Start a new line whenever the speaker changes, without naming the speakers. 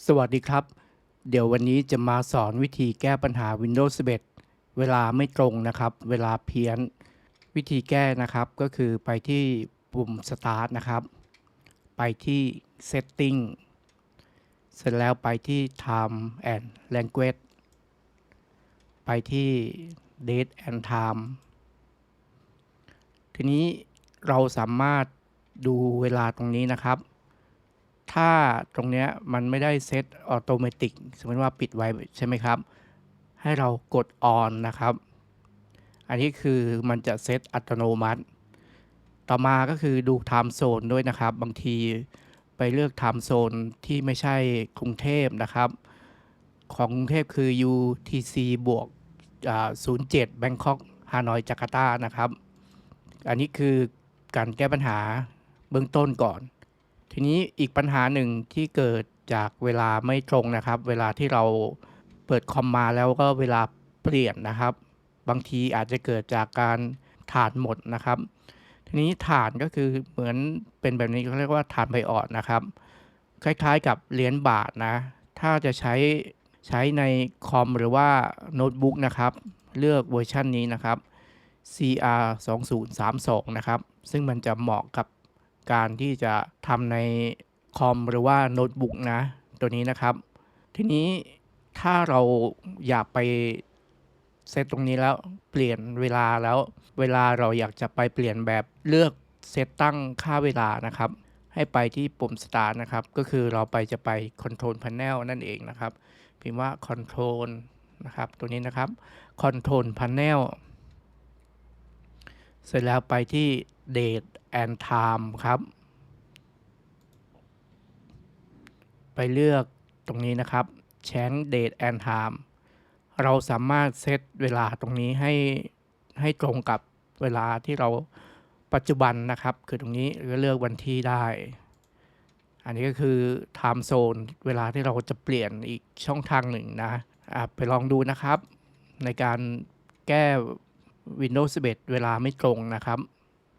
สวัสดีครับ เดี๋ยววันนี้จะมาสอนวิธีแก้ปัญหา Windows 11 เวลาไม่ตรงนะครับ เวลาเพี้ยน วิธีแก้นะครับก็คือไปที่ปุ่ม Start นะครับ ไปที่ Setting เสร็จแล้วไปที่ Time and Language ไปที่ Date and Time ทีนี้เราสามารถดูเวลาตรงนี้นะครับ ถ้าตรงเนี้ยมันไม่ได้เซตออโตเมติกสมมติว่าปิดไว้ใช่ไหมครับ ให้เรากด on นนะครับ อันนี้คือมันจะเซตอัตโนมัติ ต่อมาก็คือดู time zone ด้วยนะครับ บางทีไปเลือก time zone ที่ไม่ใช่กรุงเทพนะครับ ของกรุงเทพคือ UTC บวก07 Bangkok ฮานอยจาการ์ตานะครับ อันนี้คือการแก้ปัญหาเบื้องต้นก่อน ทีนี้อีกปัญหาหนึ่งที่เกิดจากเวลาไม่ตรงนะครับ เวลาที่เราเปิดคอมมาแล้วก็เวลาเปลี่ยนนะครับ บางทีอาจจะเกิดจากการฐานหมดนะครับ ทีนี้ฐานก็คือเหมือนเป็นแบบนี้เขาเรียกว่าฐานไบออดนะครับ คล้ายๆกับเหรียญบาทนะ ถ้าจะใช้ใช้ในคอมหรือว่าโน้ตบุ๊กนะครับ เลือกเวอร์ชันนี้นะครับ CR 2032นะครับ ซึ่งมันจะเหมาะกับ การที่จะทำในคอมหรือว่าโน้ตบุ๊กนะ ตัวนี้นะครับ ทีนี้ถ้าเราอยากไปเซตตรงนี้แล้วเปลี่ยนเวลาแล้ว เวลาเราอยากจะไปเปลี่ยนแบบเลือกเซตตั้งค่าเวลานะครับ ให้ไปที่ปุ่ม Start นะครับ ก็คือเราไปจะไป Control Panel นั่นเองนะครับ พิมพ์ว่า Control นะครับ ตัวนี้นะครับ Control Panel เสร็จแล้วไปที่ Date and Time ครับ ไปเลือกตรงนี้นะครับ Change Date and Time เราสามารถเซตเวลาตรงนี้ให้ให้ตรงกับเวลาที่เราปัจจุบันนะครับ คือตรงนี้ก็เลือกวันที่ได้ อันนี้ก็คือ Time Zone เวลาที่เราจะเปลี่ยนอีกช่องทางหนึ่งนะอะไปลองดูนะครับ ในการแก้ Windows 11 เวลาไม่ตรงนะครับ